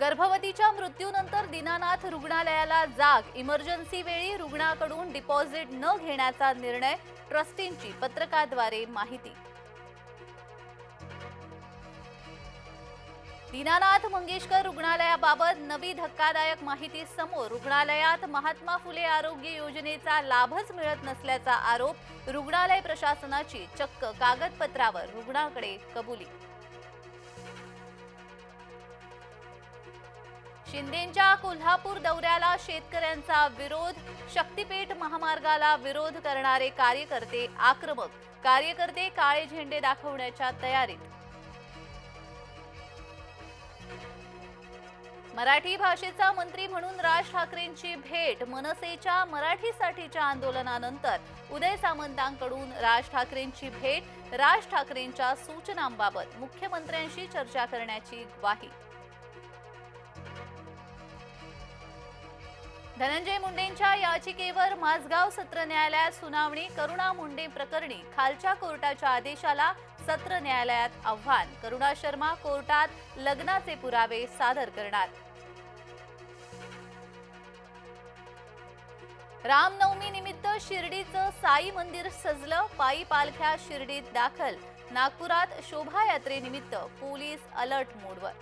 गर्भवतीच्या मृत्यूनंतर दीनानाथ रुग्णालयाला जाग. इमर्जन्सी वेळी रुग्णाकडून डिपॉझिट न घेण्याचा निर्णय ट्रस्टींची पत्रकाद्वारे माहिती. दीनानाथ मंगेशकर रुग्णालयाबाबत नवी धक्कादायक माहिती समोर रुग्णालयात महात्मा फुले आरोग्य योजनेचा लाभच मिळत नसल्याचा आरोप रुग्णालय प्रशासनाची चक्क कागदपत्रावर रुग्णाकडे कबुली. शिंदेंच्या कोल्हापूर दौऱ्याला शेतकऱ्यांचा विरोध शक्तीपीठ महामार्गाला विरोध करणारे कार्यकर्ते आक्रमक. कार्यकर्ते काळे झेंडे दाखवण्याच्या तयारीत. मराठी भाषेचा मंत्री म्हणून राज ठाकरेंची भेट मनसेच्या मराठीसाठीच्या आंदोलनानंतर उदय सामंतांकडून राज ठाकरेंची भेट राज ठाकरेंच्या सूचनांबाबत मुख्यमंत्र्यांशी चर्चा करण्याची ग्वाही. धनंजय मुंडेंच्या याचिकेवर माझगाव सत्र न्यायालयात सुनावणी करुणा मुंडे प्रकरणी खालच्या कोर्टाच्या आदेशाला सत्र न्यायालयात आव्हान. करुणा शर्मा कोर्टात लग्नाचे पुरावे सादर करणार. रामनवमी निमित्त शिर्डीचं साई मंदिर सजलं पायी पालख्या शिर्डीत दाखल. नागपुरात शोभायात्रेनिमित्त पोलीस अलर्ट मोडवर.